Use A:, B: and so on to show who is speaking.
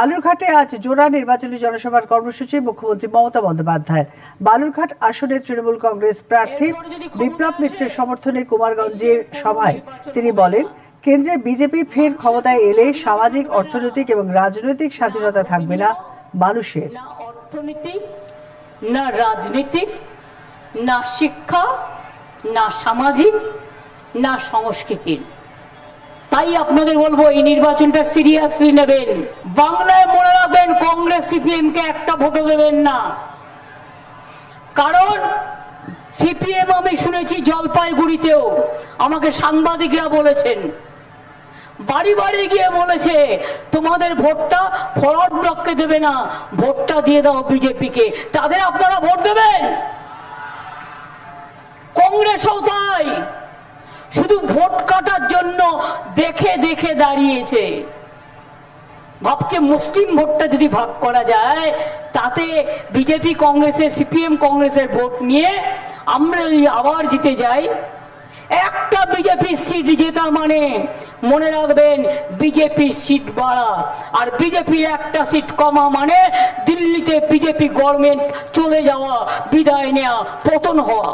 A: বালুরঘাটে আজ জোড়া নির্বাচনী জনসভার কর্মসূচি মুখ্যমন্ত্রী মমতা বন্দ্যোপাধ্যায়ের। বালুরঘাট আসনে তৃণমূল কংগ্রেস প্রার্থী বিপ্লব মিত্রের সমর্থনে কুমারগঞ্জের সভায় তিনি বলেন কেন্দ্রে বিজেপি ফের ক্ষমতায় এলে সামাজিক অর্থনৈতিক এবং রাজনৈতিক স্বাধীনতা থাকবে না মানুষের।
B: অর্থনীতিক না রাজনীতিক না শিক্ষা না সামাজিক না সংস্কৃতির। তাই আপনাদের বলব, এই নির্বাচনটা সিরিয়াসলি নেবেন। বাংলায় মনে রাখবেন, কংগ্রেস, সিপিএম কে একটা ভোটও দেবেন না। কারণ, সিপিএম আমি শুনেছি জলপাইগুড়িতেও, আমাকে সাংবাদিকরা বলেছেন। বাড়ি বাড়ি গিয়ে বলেছে, তোমাদের ভোটটা ফরওয়ার্ড ব্লককে দেবে না, ভোটটা দিয়ে দাও বিজেপিকে। তাদের আপনারা ভোট দেবেন? কংগ্রেসও তাই। শুধু ভোট জন্য দেখে দেখে দাঁড়িয়েছে। ভাবছে মুসলিম ভোটটা যদি ভাগ করা যায়, তাতে বিজেপি কংগ্রেসের, সিপিএম কংগ্রেসের ভোট নিয়ে আমরা যদি আবার জিতে যাই, একটা বিজেপির সিট জেতা মানে মনে রাখবেন বিজেপির সিট বাড়া। আর বিজেপির একটা সিট কমা মানে দিল্লিতে বিজেপি গভর্নমেন্ট চলে যাওয়া, বিদায় নেওয়া পতন হওয়া।